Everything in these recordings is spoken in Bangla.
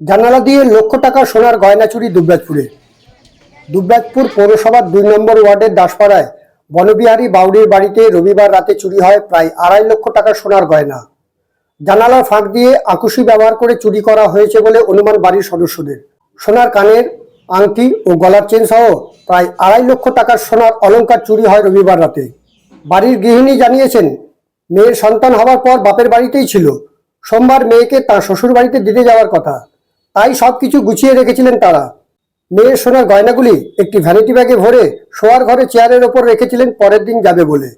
জানালা দিয়ে লক্ষ টাকার সোনার গয়না চুরি দুবরাজপুরে। দুবরাজপুর পৌরসভার দুই নম্বর ওয়ার্ডের দাসপাড়ায় বনবিহারী বাউরির বাড়িতে রবিবার রাতে চুরি হয় প্রায় আড়াই লক্ষ টাকার সোনার গয়না। জানালার ফাঁক দিয়ে আকুশি ব্যবহার করে চুরি করা হয়েছে বলে অনুমান বাড়ির সদস্যদের। সোনার কানের, আংটি ও গলার চেন সহ প্রায় আড়াই লক্ষ টাকার সোনার অলংকার চুরি হয় রবিবার রাতে। বাড়ির গৃহিণী জানিয়েছেন, মেয়ের সন্তান হওয়ার পর বাপের বাড়িতেই ছিল। সোমবার মেয়েকে তার শ্বশুর বাড়িতে দিতে যাওয়ার কথা। তাই সবকিছু গুছিয়ে রেখেছিলেন তারা। মেয়ের সোনার গয়নাগুলি একটি ভ্যানিটি ব্যাগে ভরে শোয়ার ঘরে চেয়ারের ওপর রেখেছিলেন, পরের দিন যাবে বলে।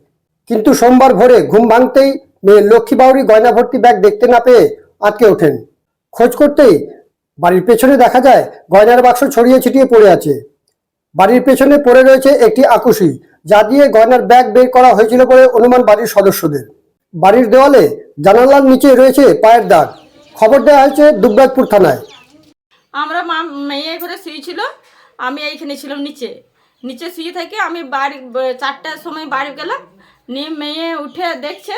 কিন্তু সোমবার ভোরে ঘুম ভাঙতেই মেয়ে লক্ষ্মী বাউরি গয়না ভর্তি ব্যাগ দেখতে না পেয়ে আটকে ওঠেন। খোঁজ করতেই বাড়ির পেছনে দেখা যায়, গয়নার বাক্স ছড়িয়ে ছিটিয়ে পড়ে আছে। বাড়ির পেছনে পড়ে রয়েছে একটি আকুশি, যা দিয়ে গয়নার ব্যাগ বের করা হয়েছিল বলে অনুমান বাড়ির সদস্যদের। বাড়ির দেওয়ালে জানালার নিচে রয়েছে পায়ের দাগ। খবর দেওয়া হয়েছে দুবরাজপুর থানায়। আমরা মা মেয়ে ঘরে শুয়েছিল আমি এইখানে ছিলাম নিচে। নিচে শুয়ে থেকে আমি বাড়ি, চারটার সময় বাড়ি গেলাম, নিয়ে মেয়ে উঠে দেখছে,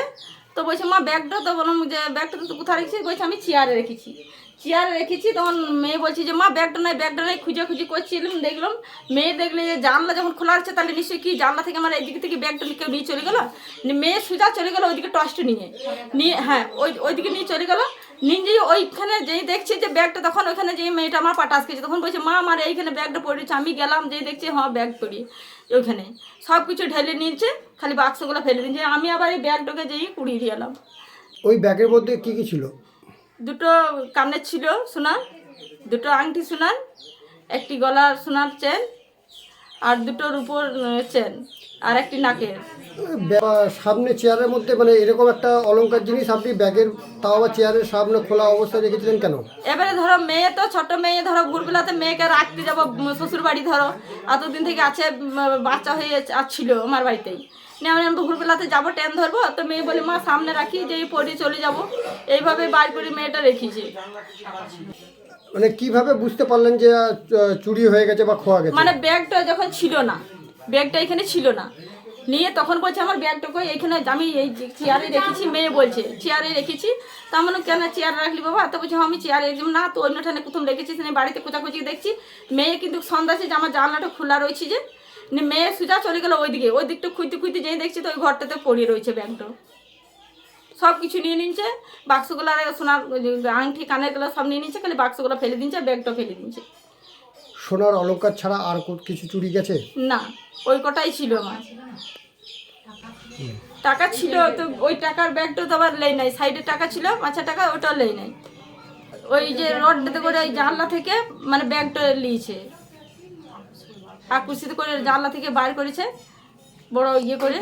তো বলছে, মা, ব্যাগটা তো বললাম যে, ব্যাগটা তো কোথায় রেখেছি? বলছে, আমি চেয়ারে রেখেছি। চেয়ারে রেখেছি, তখন মেয়ে বলছে যে, মা, ব্যাগটা নাই ব্যাগটা নাই। খুঁজে খুঁজে করছিলাম, দেখলাম, মেয়ে দেখলে যে জানলা যখন খোলা আছে, তাহলে নিশ্চয়ই কি জানলা থেকে আমার এইদিকে থেকে ব্যাগটা কেউ নিয়ে চলে গেলো? নিয়ে মেয়ে সোজা চলে গেলো ওইদিকে টসটা নিয়ে। নিয়ে হ্যাঁ ওই, ওইদিকে নিয়ে চলে গেলো। নিয়ে ওইখানে যেই দেখছি যে ব্যাগটা তখন ওইখানে যেই মেয়েটা আমার পাটাস খেয়েছে তখন বলছে মা আমার এইখানে ব্যাগটা পড়েছে আমি গেলাম যেই দেখছি হ্যাঁ ব্যাগ পড়ি। ওইখানে সব কিছু ঢেলে নিয়েছে খালি বাক্সগুলো ফেলে দিয়েছে আমি আবার এই ব্যাগটাকে যেই কুড়িয়ে দিয়ে এলাম। ওই ব্যাগের মধ্যে কী কী ছিল? দুটো কানের ছিল সোনার দুটো আংটি সোনার একটি গলার সোনার চেন আর দুটোর উপর চেন আর একটি নাকের। সামনে চেয়ারের মধ্যে মানে এরকম একটা অলংকার জিনিস আপনি ব্যাগের তাও আবার চেয়ারের সামনে খোলা অবস্থায় রেখেছিলেন কেন? এবারে ধরো মেয়ে তো ছোট মেয়ে ধরো ভোরবেলাতে মেয়েকে রাখতে যাব শ্বশুর বাড়ি ধরো। এতদিন থেকে আছে বাচ্চা হয়ে ছিল আমার বাড়িতেই। নিয়ে আমি ভোরবেলাতে যাব ট্রেন ধরবো তো মেয়ে বলে মা সামনে রাখি যে পরে চলে যাব। এইভাবে বার করে মেয়েটা রেখেছি। মানে কীভাবে বুঝতে পারলেন যে চুরি হয়ে গেছে বা খোয়া গেছে? মানে ব্যাগটা যখন ছিল না ব্যাগটা এখানে ছিল না নিয়ে তখন বলছে আমার ব্যাগটা কই? এখানে আমি এই চেয়ারে রেখেছি মেয়ে বলছে চেয়ারে রেখেছি। তা মানে কেন চেয়ার রাখলি বাবা? তো বলছে "হ্যাঁ, আমি চেয়ারে রেখেছি। না তো অন্যঠানে কোথাও রেখেছিস না বাড়িতে কোচাকুচি দেখছি। মেয়ে কিন্তু সন্ধ্যা যে আমার জানলাটা খোলা রয়েছে যে মেয়ে সুজা চলে গেলো ওইদিকে। ওই দিকটা খুঁজতে খুঁজতে যেই দেখছি তো ওই ঘরটাতে পড়ে রয়েছে ব্যাগটা। সব কিছু নিয়ে নিচ্ছে বাক্সগুলো আর সোনার আংটি কানেরগুলো সব নিয়ে নিচ্ছে খালি বাক্সগুলো ফেলে দিচ্ছে ব্যাগটা ফেলে দিচ্ছে সোনার অলংকার ছাড়া আর কিছু চুরি গেছে? না ওই কটাই ছিল আমার। টাকা ছিল তো ওই টাকার ব্যাগটা তো আবার লেই নাই সাইডে টাকা ছিল পাঁচা টাকা ওটাও লেই নাই। ওই যে রডটাতে করে ওই জানলা থেকে মানে ব্যাগটা নিয়েছে। আকুশিতে করে জানলা থেকে বার করেছে। বড় ইয়ে করে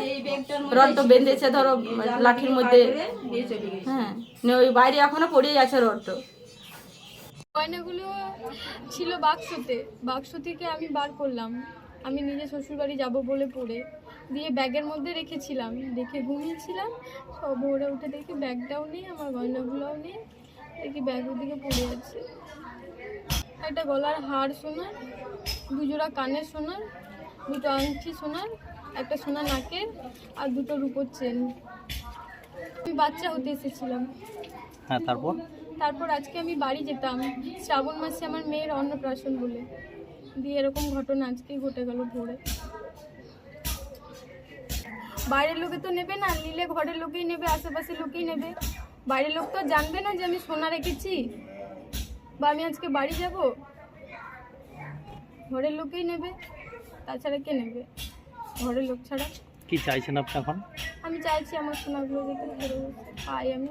রডটা বেঁধেছে, ধরো, লাঠির মধ্যে। হ্যাঁ ওই বাইরে এখনও পড়েই আছে রডটা গয়নাগুলো ছিল বাক্সতে। বাক্স থেকে আমি বার করলাম। আমি নিজে শ্বশুরবাড়ি যাব বলে পড়ে। দিয়ে ব্যাগের মধ্যে রেখেছিলাম। দেখে ঘুমিয়েছিলাম। সব ভোরে উঠে দেখি ব্যাগটাও নেই, আমার গয়নাগুলোও নেই। দেখি ব্যাগ ওদিকে পড়ে আছে। একটা গলার হার সোনার, দুজোড়া কানের সোনার। দুটো আংটি সোনার একটা সোনা নাকের আর দুটো রূপোর চেন। আমি বাচ্চা হতে এসেছিলাম। হ্যাঁ তারপর? তারপর আজকে আমি বাড়ি যেতাম শ্রাবণ মাসে আমার মেয়ের অন্নপ্রাশন বলে। দিয়ে এরকম ঘটনা আজকেই ঘটে গেল ভোরে। বাইরের লোকে তো নেবে না নিলে ঘরের লোকেই নেবে আশেপাশের লোকেই নেবে। বাইরের লোক তো আর জানবে না যে আমি সোনা রেখেছি বা আমি আজকে বাড়ি যাব। ঘরের লোকেই নেবে। তাছাড়া কে নেবে? ঘরের লোক ছাড়া। কি চাইছেন আপনি এখন? আমি চাইছি আমার সোনাগুলো যাতে ফেরত পাই আমি।